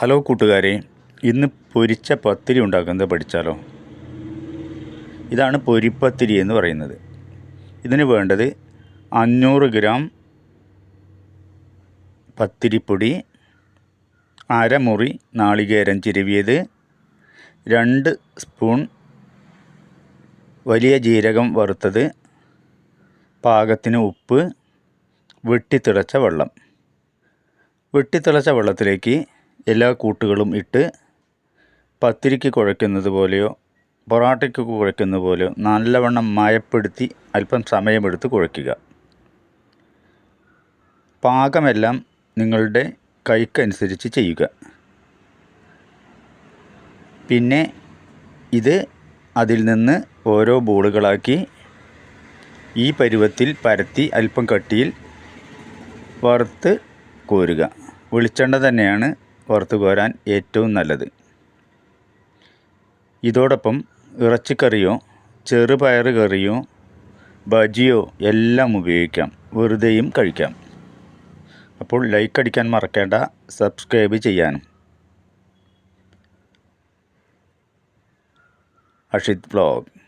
Hello കൂട്ടുകാരെ ഇന്ന് പൊരിച്ച പത്തിരി ഉണ്ടാക്കുന്നത് പഠിച്ചാലോ? ഇതാണ് പൊരിപ്പത്തിരി എന്ന് പറയുന്നത്. ഇതിന് വേണ്ടത് അഞ്ഞൂറ് ഗ്രാം പത്തിരിപ്പൊടി അരമുറി നാളികേരം ചിരവിയത് രണ്ട് സ്പൂൺ വലിയ ജീരകം വറുത്തത് പാകത്തിന് ഉപ്പ് വെട്ടിത്തിളച്ച വെള്ളം. വെട്ടിത്തിളച്ച വെള്ളത്തിലേക്ക് എല്ലാ കൂട്ടുകളും ഇട്ട് പത്തിരിക്ക് കുഴയ്ക്കുന്നത് പോലെയോ പൊറാട്ടയ്ക്ക് കുഴയ്ക്കുന്ന പോലെയോ നല്ലവണ്ണം മയപ്പെടുത്തി അല്പം സമയമെടുത്ത് കുഴയ്ക്കുക. പാകമെല്ലാം നിങ്ങളുടെ കൈക്കനുസരിച്ച് ചെയ്യുക. പിന്നെ ഇത് അതിൽ നിന്ന് ഓരോ ബോളുകളാക്കി ഈ പരുവത്തിൽ പരത്തി അല്പം കട്ടിയിൽ വറുത്ത് കോരുക. വെളിച്ചെണ്ണ തന്നെയാണ് വറുത്ത് കോരാൻ ഏറ്റവും നല്ലത്. ഇതോടൊപ്പം ഇറച്ചിക്കറിയോ ചെറുപയർ കറിയോ ബജിയോ എല്ലാം ഉപയോഗിക്കാം. വെറുതെയും കഴിക്കാം. അപ്പോൾ ലൈക്ക് അടിക്കാൻ മറക്കേണ്ട സബ്സ്ക്രൈബ് ചെയ്യാനും. അഷിത് വ്ലോഗ്